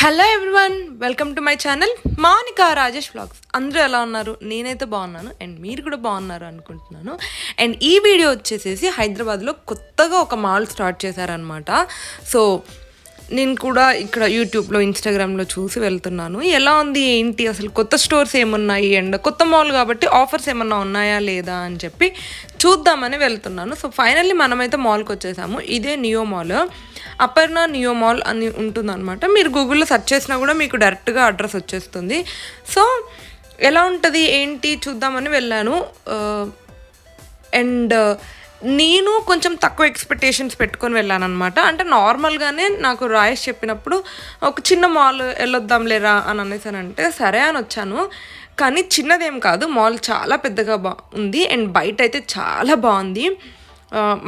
Hello everyone welcome to my channel Mounika Rajesh vlogs అందరూ ఎలా ఉన్నారు? నేనైతే బాగున్నాను. అండ్ మీరు కూడా బాగున్నారు అనుకుంటున్నాను. అండ్ ఈ వీడియో వచ్చేసేసి హైదరాబాద్లో కొత్తగా ఒక మాల్ స్టార్ట్ చేశారనమాట సో నేను కూడా ఇక్కడ యూట్యూబ్లో ఇన్స్టాగ్రామ్లో చూసి వెళ్తున్నాను. ఎలా ఉంది? ఏంటి? అసలు కొత్త స్టోర్స్ ఏమున్నాయి? అండ్ కొత్త మాల్ కాబట్టి ఆఫర్స్ ఏమన్నా ఉన్నాయా? లేదా? అని చెప్పి చూద్దామని వెళ్తున్నాను. సో ఫైనల్లీ మనమైతే మాల్కి వచ్చేసాము. ఇదే Neo mall Aparna Neo mall అని ఉంటుందన్నమాట. మీరు గూగుల్లో సెర్చ్ చేసినా కూడా మీకు డైరెక్ట్గా అడ్రస్ వచ్చేస్తుంది. సో ఎలా ఉంటుంది? ఏంటి? చూద్దామని వెళ్ళాను. అండ్ నేను కొంచెం తక్కువ ఎక్స్పెక్టేషన్స్ పెట్టుకొని వెళ్ళాను అనమాట అంటే నార్మల్గానే నాకు రాయేష్ చెప్పినప్పుడు ఒక చిన్న మాల్ వెళ్ళొద్దాం లేరా అని అనేసానంటే సరే అని వచ్చాను. కానీ చిన్నదేం కాదు మాల్ చాలా పెద్దగా బా ఉంది. అండ్ బయట అయితే చాలా బాగుంది.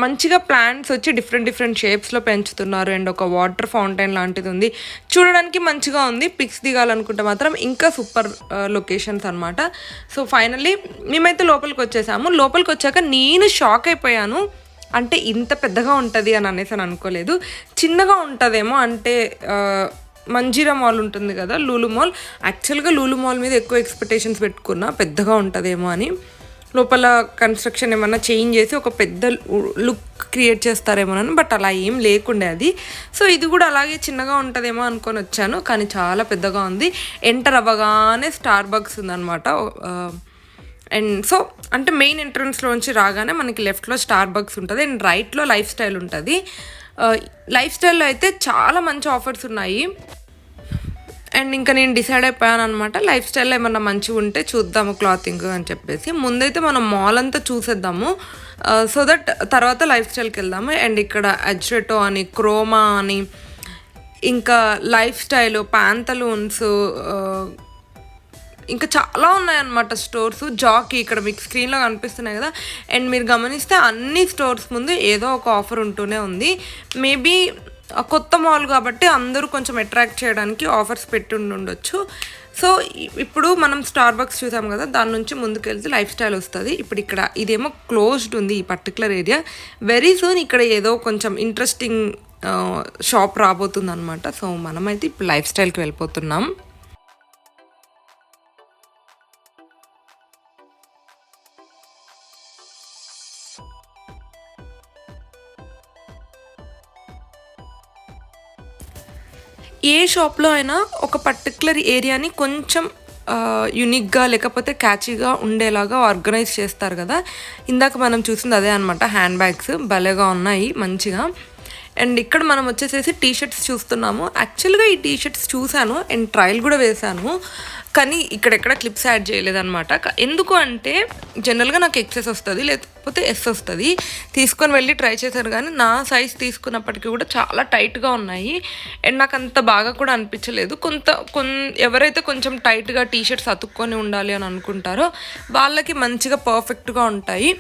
మంచిగా ప్లాంట్స్ వచ్చి డిఫరెంట్ డిఫరెంట్ షేప్స్లో పెంచుతున్నారు. అండ్ ఒక వాటర్ ఫౌంటైన్ లాంటిది ఉంది. చూడడానికి మంచిగా ఉంది. పిక్స్ దిగాలనుకుంటే మాత్రం ఇంకా సూపర్ లొకేషన్స్ అనమాట సో ఫైనల్లీ మేమైతే లోపలికి వచ్చేసాము. లోపలికి వచ్చాక నేను షాక్ అయిపోయాను. అంటే ఇంత పెద్దగా ఉంటుంది అని అనేసి అని అనుకోలేదు. చిన్నగా ఉంటుందేమో అంటే మంజీరా మాల్ ఉంటుంది కదా లూలు మాల్ యాక్చువల్గా లూలు మాల్ మీద ఎక్కువ ఎక్స్పెక్టేషన్స్ పెట్టుకున్నా పెద్దగా ఉంటుందేమో అని. లోపల కన్స్ట్రక్షన్ ఏమన్నా చేంజ్ చేసి ఒక పెద్ద లుక్ క్రియేట్ చేస్తారేమోనని బట్ అలా ఏం లేకుండే అది. సో ఇది కూడా అలాగే చిన్నగా ఉంటుందేమో అనుకొని వచ్చాను కానీ చాలా పెద్దగా ఉంది. ఎంటర్ అవ్వగానే స్టార్ బగ్స్ ఉందన్నమాట అండ్ సో అంటే మెయిన్ ఎంట్రన్స్లోంచి రాగానే మనకి లెఫ్ట్లో స్టార్ బగ్స్ ఉంటుంది అండ్ రైట్లో లైఫ్ స్టైల్ ఉంటుంది. లైఫ్ స్టైల్లో అయితే చాలా మంచి ఆఫర్స్ ఉన్నాయి. అండ్ ఇంకా నేను డిసైడ్ అయిపోయాను అనమాట లైఫ్ స్టైల్ ఏమన్నా మంచిగా ఉంటే చూద్దాము క్లాతింగ్ అని చెప్పేసి. ముందైతే మనం మాల్ అంతా చూసేద్దాము. సో దట్ తర్వాత లైఫ్ స్టైల్కి వెళ్దాము. అండ్ ఇక్కడ అజ్రెటో అని క్రోమా అని ఇంకా లైఫ్ స్టైల్ ప్యాంతలూన్స్ ఇంకా చాలా ఉన్నాయన్నమాట స్టోర్స్. జాకీ ఇక్కడ మీకు స్క్రీన్లో కనిపిస్తున్నాయి కదా. అండ్ మీరు గమనిస్తే అన్ని స్టోర్స్ ముందు ఏదో ఒక ఆఫర్ ఉంటూనే ఉంది. మేబీ కొత్త మాల్ కాబట్టి అందరూ కొంచెం అట్రాక్ట్ చేయడానికి ఆఫర్స్ పెట్టి ఉండొచ్చు సో ఇప్పుడు మనం స్టార్ బక్స్ చూసాం కదా దాని నుంచి ముందుకెళ్తే లైఫ్ స్టైల్ వస్తుంది. ఇప్పుడు ఇక్కడ ఇదేమో క్లోజ్డ్ ఉంది ఈ పర్టికులర్ ఏరియా వెరీ సూన్ ఇక్కడ ఏదో కొంచెం ఇంట్రెస్టింగ్ షాప్ రాబోతుంది అనమాట సో మనమైతే ఇప్పుడు లైఫ్ స్టైల్కి వెళ్ళిపోతున్నాం. ఏ షాప్లో అయినా ఒక పర్టికులర్ ఏరియాని కొంచెం యునిక్గా లేకపోతే క్యాచీగా ఉండేలాగా ఆర్గనైజ్ చేస్తారు కదా. ఇందాక మనం చూసింది అదే అనమాట హ్యాండ్ బ్యాగ్స్ భలేగా ఉన్నాయి మంచిగా. అండ్ ఇక్కడ మనం వచ్చేసేసి టీ షర్ట్స్ చూస్తున్నాము. యాక్చువల్గా ఈ టీ షర్ట్స్ చూశాను అండ్ ట్రయల్ కూడా వేశాను. కానీ ఇక్కడెక్కడ క్లిప్స్ యాడ్ చేయలేదన్నమాట. ఎందుకు అంటే జనరల్గా నాకు ఎక్సెస్ వస్తుంది లేదు లేకపోతే ఎస్ వస్తుంది. తీసుకొని వెళ్ళి ట్రై చేశాను కానీ నా సైజ్ తీసుకున్నప్పటికీ కూడా చాలా టైట్గా ఉన్నాయి. అండ్ నాకు అంత బాగా కూడా అనిపించలేదు. కొంత కొన్ ఎవరైతే కొంచెం టైట్గా టీ షర్ట్స్ అతుక్కొని ఉండాలి అని అనుకుంటారో వాళ్ళకి మంచిగా పర్ఫెక్ట్గా ఉంటాయి.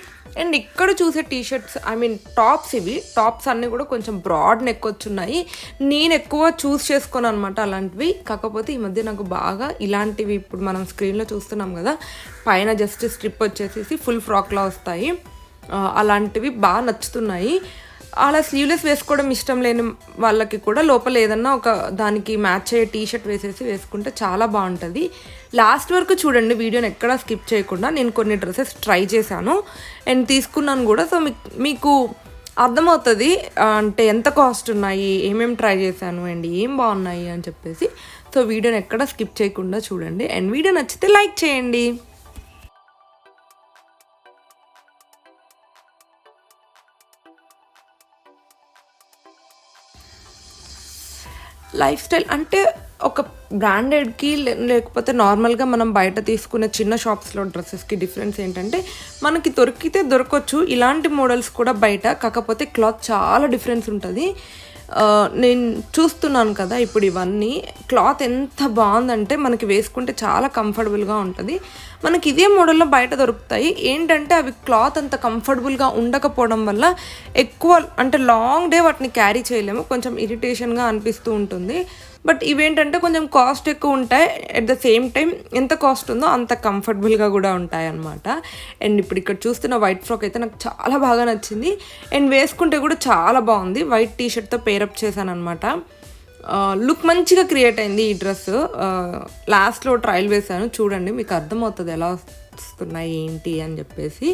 అండ్ ఇక్కడ చూసే T shirts I mean tops ఇవి. టాప్స్ అన్నీ కూడా కొంచెం బ్రాడ్ నెక్ వచ్చున్నాయి. నేను ఎక్కువ చూస్ చేసుకోను అనమాట అలాంటివి. కాకపోతే ఈ మధ్య నాకు బాగా ఇలాంటివి ఇప్పుడు మనం స్క్రీన్లో చూస్తున్నాం కదా పైన జస్ట్ స్ట్రిప్ వచ్చేసేసి ఫుల్ ఫ్రాక్లా వస్తాయి. అలాంటివి బాగా నచ్చుతున్నాయి. అలా స్లీవ్లెస్ వేసుకోవడం ఇష్టం లేని వాళ్ళకి కూడా లోపల ఏదన్నా ఒక దానికి మ్యాచ్ అయ్యే టీ షర్ట్ వేసేసి వేసుకుంటే చాలా బాగుంటుంది. లాస్ట్ వరకు చూడండి వీడియోని ఎక్కడా స్కిప్ చేయకుండా నేను కొన్ని డ్రెస్సెస్ ట్రై చేశాను. అండ్ తీసుకున్నాను కూడా సో మీకు మీకు అర్థమవుతుంది అంటే ఎంత కాస్ట్ ఉన్నాయి ఏమేమి ట్రై చేశాను అండ్ ఏం బాగున్నాయి అని చెప్పేసి. సో వీడియోని ఎక్కడ స్కిప్ చేయకుండా చూడండి. అండ్ వీడియో నచ్చితే లైక్ చేయండి. లైఫ్ స్టైల్ అంటే ఒక బ్రాండెడ్కి లేకపోతే నార్మల్గా మనం బయట తీసుకునే చిన్న షాప్స్లో డ్రెస్సెస్కి డిఫరెన్స్ ఏంటంటే మనకి దొరికితే దొరకవచ్చు ఇలాంటి మోడల్స్ కూడా బయట. కాకపోతే క్లాత్ చాలా డిఫరెన్స్ ఉంటుంది. నేను చూస్తున్నాను కదా ఇప్పుడు ఇవన్నీ. క్లాత్ ఎంత బాగుందంటే మనకి వేసుకుంటే చాలా కంఫర్టబుల్గా ఉంటుంది. మనకి ఇదే మోడల్లో బయట దొరుకుతాయి. ఏంటంటే అవి క్లాత్ అంత కంఫర్టబుల్గా ఉండకపోవడం వల్ల ఎక్కువ అంటే లాంగ్ డే వాటిని క్యారీ చేయలేము. కొంచెం ఇరిటేషన్గా అనిపిస్తూ ఉంటుంది. బట్ ఇవేంటంటే కొంచెం కాస్ట్ ఎక్కువ ఉంటాయి. అట్ ద సేమ్ టైం ఎంత కాస్ట్ ఉందో అంత కంఫర్టబుల్గా కూడా ఉంటాయి అనమాట అండ్ ఇప్పుడు ఇక్కడ చూస్తున్న వైట్ ఫ్రాక్ అయితే నాకు చాలా బాగా నచ్చింది. అండ్ వేసుకుంటే కూడా చాలా బాగుంది. వైట్ టీ షర్ట్తో పేరప్ చేశాను అనమాట లుక్ మంచిగా క్రియేట్ అయింది ఈ డ్రెస్ లాస్ట్లో ట్రయల్ వేసాను చూడండి మీకు అర్థమవుతుంది ఎలా వస్తున్నాయి ఏంటి అని చెప్పేసి.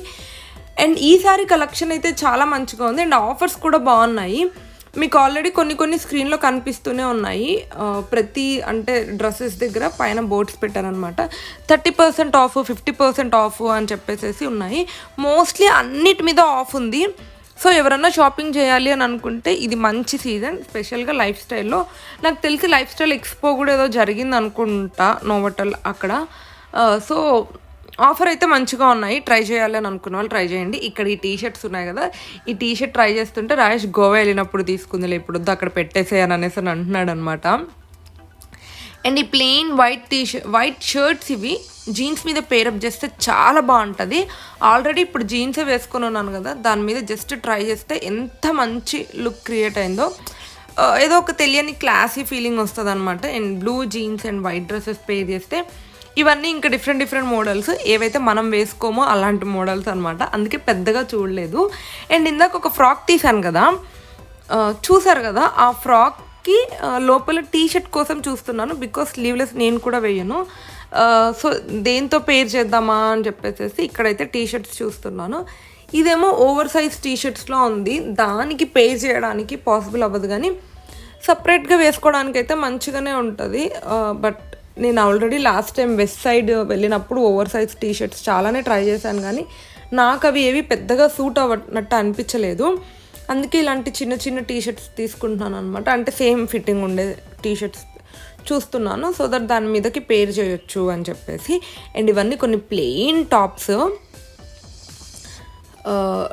అండ్ ఈసారి కలెక్షన్ అయితే చాలా మంచిగా ఉంది. అండ్ ఆఫర్స్ కూడా బాగున్నాయి. మీకు ఆల్రెడీ కొన్ని కొన్ని స్క్రీన్లో కనిపిస్తూనే ఉన్నాయి. ప్రతి అంటే డ్రెస్సెస్ దగ్గర పైన బోర్డ్స్ పెట్టారనమాట thirty percent off fifty percent off అని చెప్పేసి ఉన్నాయి. మోస్ట్లీ అన్నిటి మీద ఆఫ్ ఉంది. సో ఎవరన్నా షాపింగ్ చేయాలి అని అనుకుంటే ఇది మంచి సీజన్ స్పెషల్గా లైఫ్ స్టైల్లో నాకు తెలిసి లైఫ్ స్టైల్ ఎక్స్పో కూడా ఏదో జరిగింది అనుకుంటా నోవటల్ అక్కడ. సో ఆఫర్ అయితే మంచిగా ఉన్నాయి. ట్రై చేయాలని అనుకున్న వాళ్ళు ట్రై చేయండి. ఇక్కడ ఈ టీ షర్ట్స్ ఉన్నాయి కదా ఈ టీ షర్ట్ ట్రై చేస్తుంటే రాజేష్ గోవా వెళ్ళినప్పుడు తీసుకుందిలే ఇప్పుడు అక్కడ పెట్టేసేయని అనేసి అని అంటున్నాడు అనమాట అండ్ ఈ plain white T white shirts ఇవి జీన్స్ మీద పేరప్ చేస్తే చాలా బాగుంటుంది. ఆల్రెడీ ఇప్పుడు జీన్సే వేసుకొని ఉన్నాను కదా దాని మీద జస్ట్ ట్రై చేస్తే ఎంత మంచి లుక్ క్రియేట్ అయిందో. ఏదో ఒక తెలియని క్లాసీ ఫీలింగ్ వస్తుంది అనమాట and blue jeans and white dresses pair చేస్తే ఇవన్నీ ఇంకా డిఫరెంట్ డిఫరెంట్ మోడల్స్ ఏవైతే మనం వేసుకోమో అలాంటి మోడల్స్ అనమాట అందుకే పెద్దగా చూడలేదు. అండ్ ఇందాక ఒక ఫ్రాక్ తీసాను కదా. చూసారు కదా ఆ ఫ్రాక్కి లోపల టీ షర్ట్ కోసం చూస్తున్నాను. బికాస్ స్లీవ్లెస్ నేను కూడా వేయను. సో దేంతో పేర్ చేద్దామా అని చెప్పేసి ఇక్కడైతే టీ షర్ట్స్ చూస్తున్నాను. ఇదేమో ఓవర్ సైజ్ టీ షర్ట్స్లో ఉంది. దానికి పే చేయడానికి పాసిబుల్ అవ్వదు కానీ సపరేట్గా వేసుకోవడానికి అయితే మంచిగానే ఉంటుంది. బట్ నేను already last time Westside వెళ్ళినప్పుడు ఓవర్ సైజ్ టీ షర్ట్స్ చాలానే ట్రై చేశాను కానీ నాకు అవి ఏవి పెద్దగా సూట్ అవ్వనట్టు అనిపించలేదు. అందుకే ఇలాంటి చిన్న చిన్న టీ షర్ట్స్ తీసుకుంటున్నాను అనమాట అంటే సేమ్ ఫిట్టింగ్ ఉండే టీ షర్ట్స్ చూస్తున్నాను. సో దట్ దాని మీదకి పేర్ చేయొచ్చు అని చెప్పేసి. అండ్ ఇవన్నీ కొన్ని ప్లెయిన్ టాప్స్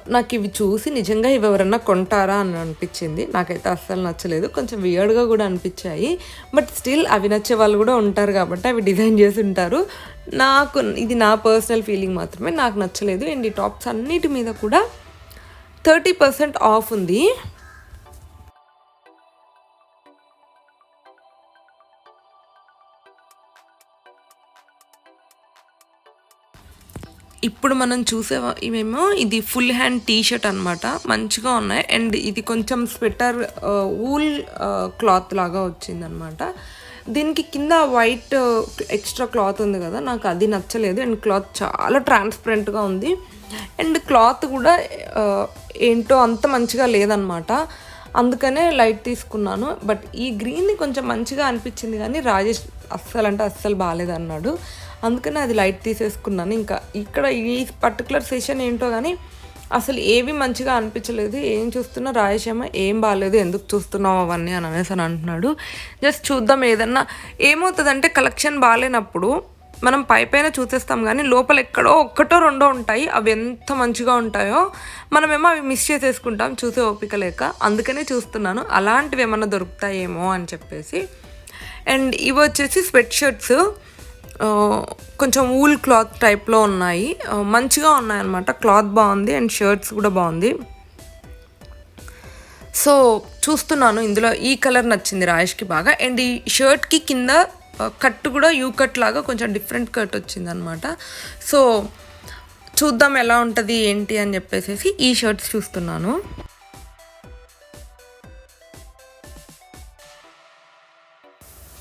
నాకు ఇవి చూసి నిజంగా ఇవి ఎవరన్నా కొంటారా అని అనిపించింది. నాకైతే అస్సలు నచ్చలేదు. కొంచెం వియర్డ్గా కూడా అనిపించాయి. బట్ స్టిల్ అవి నచ్చే వాళ్ళు కూడా ఉంటారు కాబట్టి అవి డిజైన్ చేసి ఉంటారు. నాకు ఇది నా పర్సనల్ ఫీలింగ్ మాత్రమే. నాకు నచ్చలేదు. అండ్ ఈ టాప్స్ అన్నిటి మీద కూడా థర్టీ పర్సెంట్ ఆఫ్ ఉంది. ఇప్పుడు మనం చూసే ఇవేమో ఇది ఫుల్ హ్యాండ్ టీ షర్ట్ అనమాట మంచిగా ఉన్నాయి. అండ్ ఇది కొంచెం స్వెటర్ వూల్ క్లాత్ లాగా వచ్చిందనమాట దీనికి కింద వైట్ ఎక్స్ట్రా క్లాత్ ఉంది కదా. నాకు అది నచ్చలేదు. అండ్ క్లాత్ చాలా ట్రాన్స్పరెంట్గా ఉంది. అండ్ క్లాత్ కూడా ఏంటో అంత మంచిగా లేదనమాట అందుకనే లైట్ తీసుకున్నాను. బట్ ఈ గ్రీన్ కొంచెం మంచిగా అనిపించింది కానీ రాజేష్ అస్సలు అంటే అస్సలు బాగాలేదన్నాడు. అందుకనే అది లైట్ తీసేసుకున్నాను. ఇంకా ఇక్కడ ఈ పర్టికులర్ సెషన్ ఏంటో కానీ అసలు ఏవి మంచిగా అనిపించలేదు. ఏం చూస్తున్నా రాజేష్ ఏం బాగాలేదు ఎందుకు చూస్తున్నావు అవన్నీ అని అనేసి అని అంటున్నాడు. జస్ట్ చూద్దాం ఏదన్నా ఏమవుతుందంటే కలెక్షన్ బాగాలేనప్పుడు మనం పై పైన చూసేస్తాం కానీ లోపల ఎక్కడో ఒక్కటో రెండో ఉంటాయి. అవి ఎంత మంచిగా ఉంటాయో మనమేమో అవి మిస్ చేసేసుకుంటాం. చూసే ఓపిక లేక అందుకనే చూస్తున్నాను. అలాంటివి ఏమన్నా దొరుకుతాయేమో అని చెప్పేసి. అండ్ ఇవి వచ్చేసి స్వెట్ షర్ట్స్ కొంచెం వూల్ క్లాత్ టైప్లో ఉన్నాయి. మంచిగా ఉన్నాయన్నమాట. క్లాత్ బాగుంది అండ్ షర్ట్స్ కూడా బాగుంది. సో చూస్తున్నాను. ఇందులో ఈ కలర్ నచ్చింది రాయేష్కి బాగా. అండ్ ఈ షర్ట్కి కింద కట్ కూడా యూ కట్ లాగా కొంచెం డిఫరెంట్ కట్ వచ్చింది అనమాట సో చూద్దాం ఎలా ఉంటుంది ఏంటి అని చెప్పేసి ఈ షర్ట్స్ చూస్తున్నాను.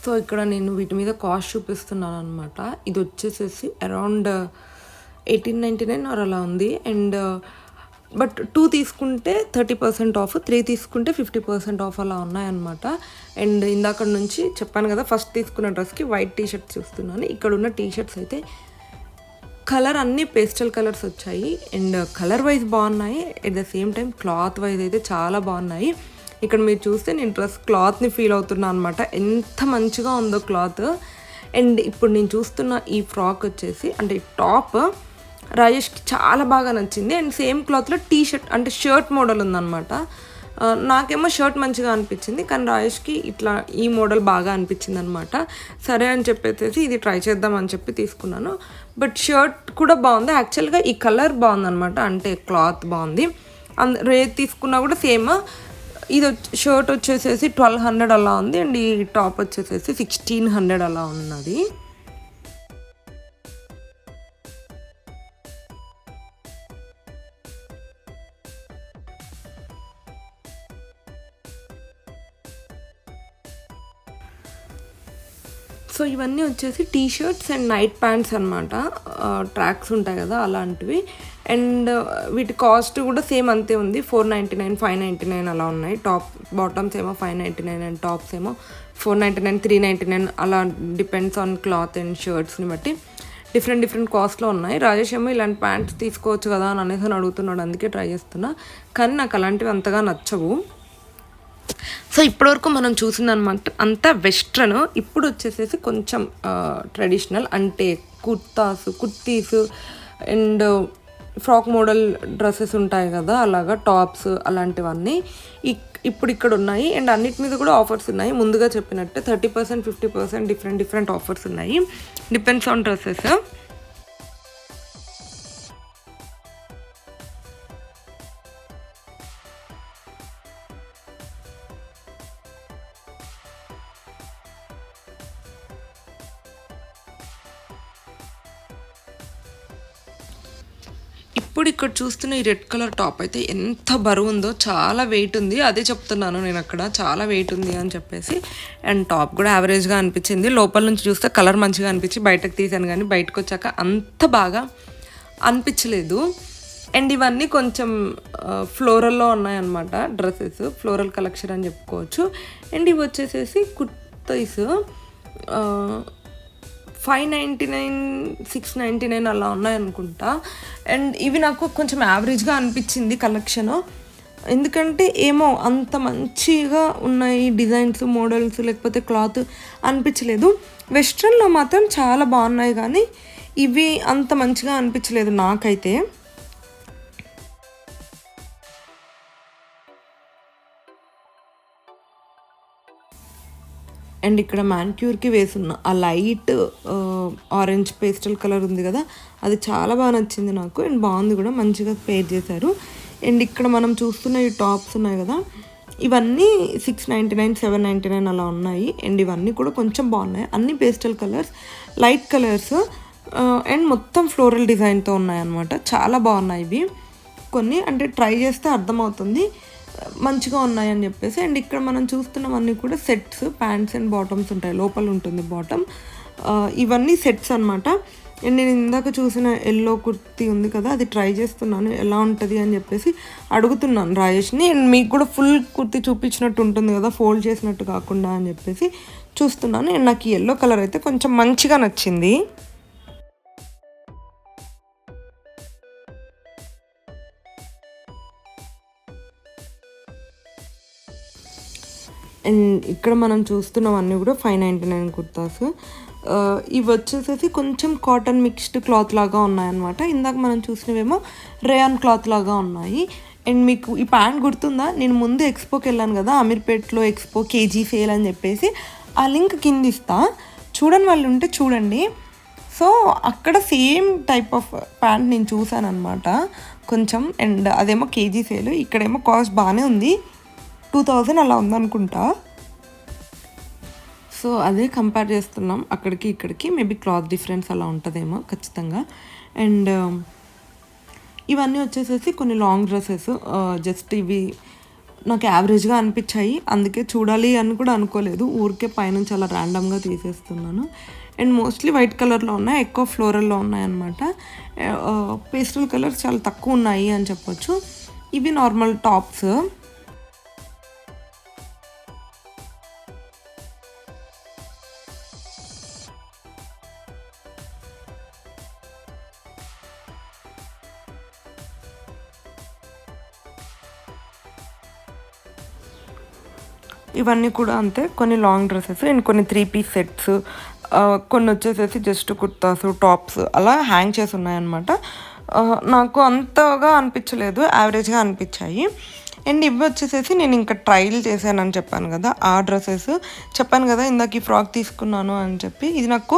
సో ఇక్కడ నేను వీటి మీద కాస్ట్ చూపిస్తున్నాను అనమాట ఇది వచ్చేసేసి around eighteen ninety nine or అలా ఉంది. అండ్ బట్ టూ తీసుకుంటే థర్టీ పర్సెంట్ ఆఫ్ త్రీ తీసుకుంటే ఫిఫ్టీ పర్సెంట్ ఆఫ్ అలా ఉన్నాయన్నమాట. అండ్ ఇందాక నుంచి చెప్పాను కదా ఫస్ట్ తీసుకున్న డ్రెస్కి వైట్ టీ షర్ట్స్ చూస్తున్నాను. ఇక్కడ ఉన్న టీ షర్ట్స్ అయితే కలర్ అన్ని పేస్టల్ కలర్స్ వచ్చాయి. అండ్ కలర్ వైజ్ బాగున్నాయి. At the same time cloth wise అయితే చాలా బాగున్నాయి. ఇక్కడ మీరు చూస్తే నేను డ్రెస్ క్లాత్ని ఫీల్ అవుతున్నాను అనమాట ఎంత మంచిగా ఉందో క్లాత్. అండ్ ఇప్పుడు నేను చూస్తున్న ఈ ఫ్రాక్ వచ్చేసి అంటే ఈ టాప్ రాజేష్కి చాలా బాగా నచ్చింది. అండ్ సేమ్ క్లాత్లో టీ షర్ట్ అంటే షర్ట్ మోడల్ ఉందన్నమాట. నాకేమో షర్ట్ మంచిగా అనిపించింది కానీ రాయేష్కి ఇట్లా ఈ మోడల్ బాగా అనిపించింది అనమాట సరే అని చెప్పేసి ఇది ట్రై చేద్దాం అని చెప్పి తీసుకున్నాను. బట్ షర్ట్ కూడా బాగుంది. యాక్చువల్గా ఈ కలర్ బాగుందన్నమాట. అంటే క్లాత్ బాగుంది. అంద రేట్ తీసుకున్నా కూడా సేమ్ ఇది షర్ట్ వచ్చేసేసి ట్వెల్వ్ హండ్రెడ్ అలా ఉంది అండ్ ఈ టాప్ వచ్చేసేసి సిక్స్టీన్ హండ్రెడ్ అలా ఉన్నది. సో ఇవన్నీ వచ్చేసి T shirts and night pants అనమాట ట్రాక్స్ ఉంటాయి కదా అలాంటివి. అండ్ వీటి కాస్ట్ కూడా సేమ్ అంతే ఉంది. Four ninety nine five ninety nine అలా ఉన్నాయి. టాప్ బాటమ్స్ ఏమో five ninety nine and tops ఏమో four ninety nine three ninety nine అలా డిపెండ్స్ ఆన్ క్లాత్ అండ్ షర్ట్స్ని బట్టి డిఫరెంట్ డిఫరెంట్ కాస్ట్లో ఉన్నాయి. రాజేష్ ఏమో ఇలాంటి ప్యాంట్స్ తీసుకోవచ్చు కదా అని అనేసి అని అడుగుతున్నాడు. అందుకే ట్రై చేస్తున్నా. కానీ నాకు అలాంటివి అంతగా నచ్చవు. సో ఇప్పటివరకు మనం చూసిందనమాట అంతా వెస్ట్రన్. ఇప్పుడు వచ్చేసేసి కొంచెం ట్రెడిషనల్ అంటే kurtas kurtis and frock model dresses ఉంటాయి కదా అలాగా టాప్స్ అలాంటివన్నీ ఇక్- ఇప్పుడు ఇక్కడ ఉన్నాయి అండ్ అన్నిటి మీద కూడా ఆఫర్స్ ఉన్నాయి. ముందుగా చెప్పినట్టే thirty percent fifty percent different different offers ఉన్నాయి. Depends on dresses. ఇక్కడ చూస్తున్న ఈ రెడ్ కలర్ టాప్ అయితే ఎంత బరువు ఉందో చాలా వెయిట్ ఉంది. అదే చెప్తున్నాను నేను అక్కడ. చాలా వెయిట్ ఉంది అని చెప్పేసి. అండ్ టాప్ కూడా యావరేజ్గా అనిపించింది. లోపల నుంచి చూస్తే కలర్ మంచిగా అనిపించి బయటకు తీసాను కానీ బయటకు వచ్చాక అంత బాగా అనిపించలేదు. అండ్ ఇవన్నీ కొంచెం ఫ్లోరల్లో ఉన్నాయన్నమాట డ్రెస్సెస్ ఫ్లోరల్ కలెక్షన్ అని చెప్పుకోవచ్చు. అండ్ ఇవి వచ్చేసేసి kurtis. Five ninety nine six ninety nine అలా ఉన్నాయనుకుంటా. అండ్ ఇవి నాకు కొంచెం యావరేజ్గా అనిపించింది కలెక్షన్. ఎందుకంటే ఏమో అంత మంచిగా ఉన్నాయి డిజైన్స్ మోడల్స్ లేకపోతే క్లాత్ అనిపించలేదు. వెస్ట్రన్లో మాత్రం చాలా బాగున్నాయి కానీ ఇవి అంత మంచిగా అనిపించలేదు నాకైతే. అండ్ ఇక్కడ మ్యాన్క్యూర్కి వేసున్న. ఆ లైట్ ఆరెంజ్ పేస్టల్ కలర్ ఉంది కదా అది చాలా బాగా నచ్చింది నాకు. అండ్ బాగుంది కూడా మంచిగా పేర్ చేశారు. అండ్ ఇక్కడ మనం చూస్తున్న ఈ టాప్స్ ఉన్నాయి కదా ఇవన్నీ six ninety nine seven ninety nine అలా ఉన్నాయి. అండ్ ఇవన్నీ కూడా కొంచెం బాగున్నాయి. అన్ని pastel colours light colours and మొత్తం ఫ్లోరల్ డిజైన్తో ఉన్నాయన్నమాట. చాలా బాగున్నాయి ఇవి. కొన్ని అంటే ట్రై చేస్తే అర్థమవుతుంది. మంచిగా ఉన్నాయని చెప్పేసి అండ్ ఇక్కడ మనం చూస్తున్నవన్నీ కూడా సెట్స్ ప్యాంట్స్ అండ్ బాటమ్స్ ఉంటాయి. లోపల ఉంటుంది బాటమ్ ఇవన్నీ సెట్స్ అనమాట అండ్ నేను ఇందాక చూసిన ఎల్లో కుర్తీ ఉంది కదా అది ట్రై చేస్తున్నాను. ఎలా ఉంటుంది అని చెప్పేసి అడుగుతున్నాను రాజేష్ని. అండ్ మీకు కూడా ఫుల్ కుర్తీ చూపించినట్టు ఉంటుంది కదా ఫోల్డ్ చేసినట్టు కాకుండా అని చెప్పేసి చూస్తున్నాను. అండ్ నాకు ఈ ఎల్లో కలర్ అయితే కొంచెం మంచిగా నచ్చింది. అండ్ ఇక్కడ మనం చూస్తున్నవన్నీ కూడా ఫైవ్ నైంటీ నైన్ కుర్తాస్. ఇవి వచ్చేసేసి కొంచెం కాటన్ మిక్స్డ్ క్లాత్ లాగా ఉన్నాయన్నమాట. ఇందాక మనం చూసినవేమో రేయాన్ క్లాత్ లాగా ఉన్నాయి. అండ్ మీకు ఈ ప్యాంట్ గుర్తుందా? నేను ముందు ఎక్స్పోకి వెళ్ళాను కదా అమీర్పేట్లో ఎక్స్పో కేజీ సేల్ అని చెప్పేసి. ఆ లింక్ కింద ఇస్తా. చూడని వాళ్ళు ఉంటే చూడండి. సో అక్కడ సేమ్ టైప్ ఆఫ్ ప్యాంట్ నేను చూసాను అనమాట కొంచెం అండ్ అదేమో కేజీ సేల్ ఇక్కడేమో కాస్ట్ బాగానే ఉంది. టూ థౌజండ్ అలా ఉందనుకుంటా. సో అదే కంపేర్ చేస్తున్నాం. అక్కడికి ఇక్కడికి. మేబీ క్లాత్ డిఫరెన్స్ అలా ఉంటుందేమో ఖచ్చితంగా. అండ్ um, ఇవన్నీ వచ్చేసేసి కొన్ని లాంగ్ డ్రెస్సెస్ జస్ట్ ఇవి నాకు యావరేజ్గా అనిపించాయి. అందుకే చూడాలి అని కూడా అనుకోలేదు. ఊరికే పైనుంచి అలా ర్యాండమ్గా తీసేస్తున్నాను. అండ్ మోస్ట్లీ వైట్ కలర్లో ఉన్నాయి. ఎక్కువ ఫ్లోరల్లో ఉన్నాయి అనమాట పేస్టల్ కలర్స్ చాలా తక్కువ ఉన్నాయి అని చెప్పొచ్చు. ఇవి నార్మల్ టాప్స్ ఇవన్నీ కూడా అంతే. కొన్ని లాంగ్ డ్రెస్సెస్ అండ్ కొన్ని త్రీ పీస్ సెట్స్ కొన్ని వచ్చేసేసి జస్ట్ కుర్తాస్ టాప్స్ అలా హ్యాంగ్ చేసి ఉన్నాయన్నమాట. నాకు అంతగా అనిపించలేదు యావరేజ్గా అనిపించాయి. అండ్ ఇవి వచ్చేసేసి నేను ఇంకా ట్రయల్ చేశానని చెప్పాను కదా ఆ డ్రెస్సెస్ చెప్పాను కదా ఇందాక ఈ ఫ్రాక్ తీసుకున్నాను అని చెప్పి. ఇది నాకు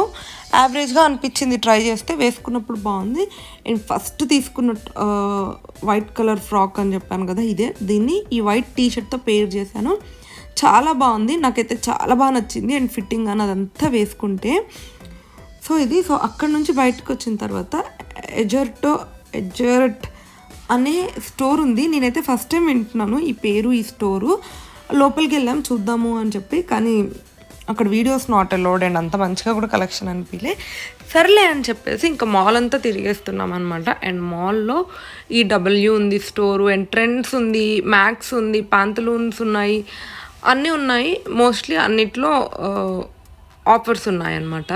యావరేజ్గా అనిపించింది ట్రై చేస్తే వేసుకున్నప్పుడు బాగుంది. అండ్ ఫస్ట్ తీసుకున్న వైట్ కలర్ ఫ్రాక్ అని చెప్పాను కదా ఇదే. దీన్ని ఈ వైట్ టీ షర్ట్తో పేర్ చేశాను. చాలా బాగుంది. నాకైతే చాలా బాగా నచ్చింది. అండ్ ఫిట్టింగ్ అని అదంతా వేసుకుంటే. సో ఇది సో అక్కడ నుంచి బయటకు వచ్చిన తర్వాత ఎజర్టో ఎజర్ట్ అనే స్టోర్ ఉంది. నేనైతే ఫస్ట్ టైం వింటున్నాను ఈ పేరు ఈ స్టోరు. లోపలికి వెళ్ళాం చూద్దాము అని చెప్పి కానీ అక్కడ వీడియోస్ నాట్ అలౌడ్ అండ్ అంత మంచిగా కూడా కలెక్షన్ అనిపించలే సర్లే అని చెప్పేసి ఇంకా మాల్ అంతా తిరిగేస్తున్నాం అనమాట అండ్ మాల్లో ఈ డబ్ల్యూ ఉంది స్టోరు అండ్ ట్రెండ్స్ ఉంది మ్యాక్స్ ఉంది పాంతలూన్స్ ఉన్నాయి. అన్నీ ఉన్నాయి. మోస్ట్లీ అన్నిట్లో ఆఫర్స్ ఉన్నాయి అన్నమాట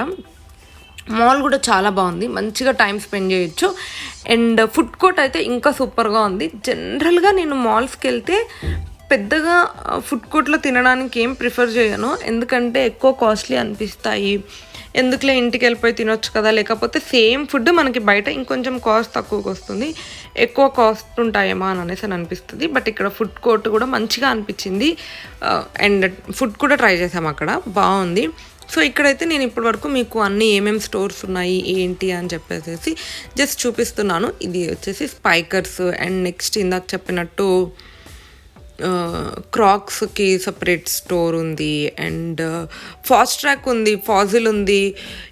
మాల్ కూడా చాలా బాగుంది. మంచిగా టైం స్పెండ్ చేయొచ్చు. అండ్ ఫుడ్ కోర్ట్ అయితే ఇంకా సూపర్గా ఉంది. జనరల్గా నేను మాల్స్కి వెళ్తే పెద్దగా ఫుడ్ కోర్ట్లో తినడానికి ఏం ప్రిఫర్ చేయను. ఎందుకంటే ఎక్కువ కాస్ట్లీ అనిపిస్తాయి. ఎందుకులే ఇంటికి వెళ్ళిపోయి తినొచ్చు కదా? లేకపోతే సేమ్ ఫుడ్ మనకి బయట ఇంకొంచెం కాస్ట్ తక్కువకి వస్తుంది. ఎక్కువ కాస్ట్ ఉంటాయేమో అని అనేసి అని అనిపిస్తుంది. బట్ ఇక్కడ ఫుడ్ కోర్ట్ కూడా మంచిగా అనిపించింది. అండ్ ఫుడ్ కూడా ట్రై చేసాం అక్కడ. బాగుంది. సో ఇక్కడైతే నేను ఇప్పటి వరకు మీకు అన్ని ఏమేమి స్టోర్స్ ఉన్నాయి ఏంటి అని చెప్పేసి జస్ట్ చూపిస్తున్నాను. ఇది వచ్చేసి స్పైకర్స్ అండ్ నెక్స్ట్ ఇందాక చెప్పినట్టు క్రాక్స్కి సపరేట్ స్టోర్ ఉంది అండ్ uh, ఫాస్ట్ ట్రాక్ ఉంది ఫాజిల్ ఉంది.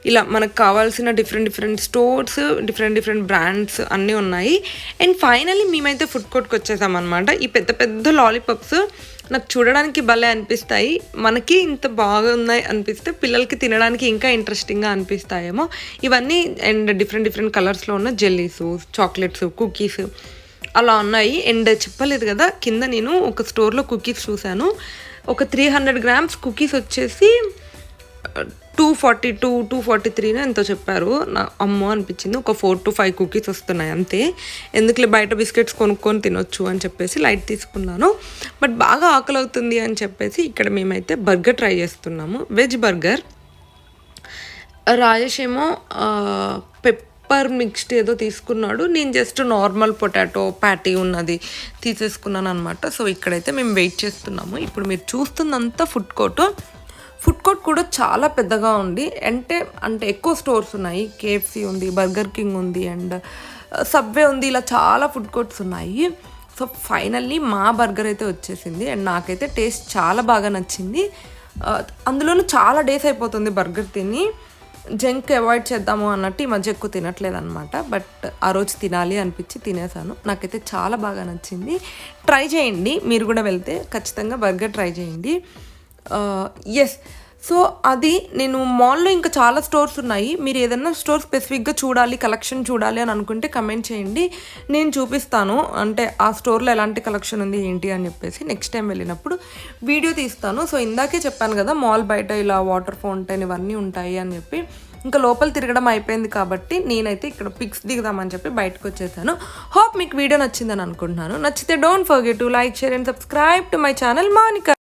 ఇలా మనకు కావాల్సిన different different stores different different brands అన్నీ ఉన్నాయి. అండ్ ఫైనలీ మేమైతే ఫుడ్ కోర్ట్కి వచ్చేసామన్నమాట ఈ పెద్ద పెద్ద లాలీపాప్స్ నాకు చూడడానికి భలే అనిపిస్తాయి. మనకి ఇంత బాగా ఉన్నాయి అనిపిస్తే పిల్లలకి తినడానికి ఇంకా ఇంట్రెస్టింగ్గా అనిపిస్తాయేమో. ఇవన్నీ అండ్ డిఫరెంట్ డిఫరెంట్ కలర్స్లో ఉన్న జెల్లీస్ చాక్లెట్స్ కుకీస్ అలా ఉన్నాయి. అండ్ చెప్పలేదు కదా కింద నేను ఒక స్టోర్లో కుకీస్ చూశాను. ఒక త్రీ హండ్రెడ్ గ్రామ్స్ కుకీస్ వచ్చేసి two forty two two forty త్రీనే ఎంతో చెప్పారు. నా అమ్మో అనిపించింది. ఒక ఫోర్ టు ఫైవ్ కుకీస్ వస్తున్నాయి అంతే. ఎందుకులే బయట బిస్కెట్స్ కొనుక్కొని తినొచ్చు అని చెప్పేసి లైట్ తీసుకున్నాను. బట్ బాగా ఆకలి అవుతుంది అని చెప్పేసి ఇక్కడ మేమైతే బర్గర్ ట్రై చేస్తున్నాము. Veg burger. రాజేష్ ఏమో పెప్ పెప్పర్ మిక్స్డ్ ఏదో తీసుకున్నాడు. నేను జస్ట్ నార్మల్ పొటాటో ప్యాటీ ఉన్నది తీసేసుకున్నాను అనమాట సో ఇక్కడైతే మేము వెయిట్ చేస్తున్నాము. ఇప్పుడు మీరు చూస్తున్నంత ఫుడ్ కోర్టు. ఫుడ్ కోర్ట్ కూడా చాలా పెద్దగా ఉంది. అంటే అంటే ఎక్కువ స్టోర్స్ ఉన్నాయి. కేఎఫ్సి ఉంది బర్గర్ కింగ్ ఉంది అండ్ సబ్వే ఉంది. ఇలా చాలా ఫుడ్ కోర్ట్స్ ఉన్నాయి. సో ఫైనల్లీ మా బర్గర్ అయితే వచ్చేసింది. అండ్ నాకైతే టేస్ట్ చాలా బాగా నచ్చింది. అందులోనూ చాలా డేస్ అయిపోతుంది బర్గర్ తిని. జంక్ అవాయిడ్ చేద్దాము అన్నట్టు ఈ మధ్య ఎక్కువ తినట్లేదు అనమాట బట్ ఆ రోజు తినాలి అనిపించి తినేసాను. నాకైతే చాలా బాగా నచ్చింది. ట్రై చేయండి. మీరు కూడా వెళ్తే ఖచ్చితంగా బర్గర్ ట్రై చేయండి. ఎస్ సో అది నేను మాల్లో ఇంకా చాలా స్టోర్స్ ఉన్నాయి. మీరు ఏదైనా స్టోర్ స్పెసిఫిక్గా చూడాలి కలెక్షన్ చూడాలి అని అనుకుంటే కమెంట్ చేయండి. నేను చూపిస్తాను. అంటే ఆ స్టోర్లో ఎలాంటి కలెక్షన్ ఉంది ఏంటి అని చెప్పేసి నెక్స్ట్ టైం వెళ్ళినప్పుడు వీడియో తీస్తాను. సో ఇందాకే చెప్పాను కదా మాల్ బయట ఇలా వాటర్ ఫౌంటైన్ ఇవన్నీ ఉంటాయి అని చెప్పి. ఇంకా లోపల తిరగడం అయిపోయింది కాబట్టి నేనైతే ఇక్కడ పిక్స్ దిగుదామని చెప్పి బయటకు వచ్చేసాను. హోప్ మీకు వీడియో నచ్చిందని అనుకుంటున్నాను. నచ్చితే don't forget to like share and subscribe to my channel Manika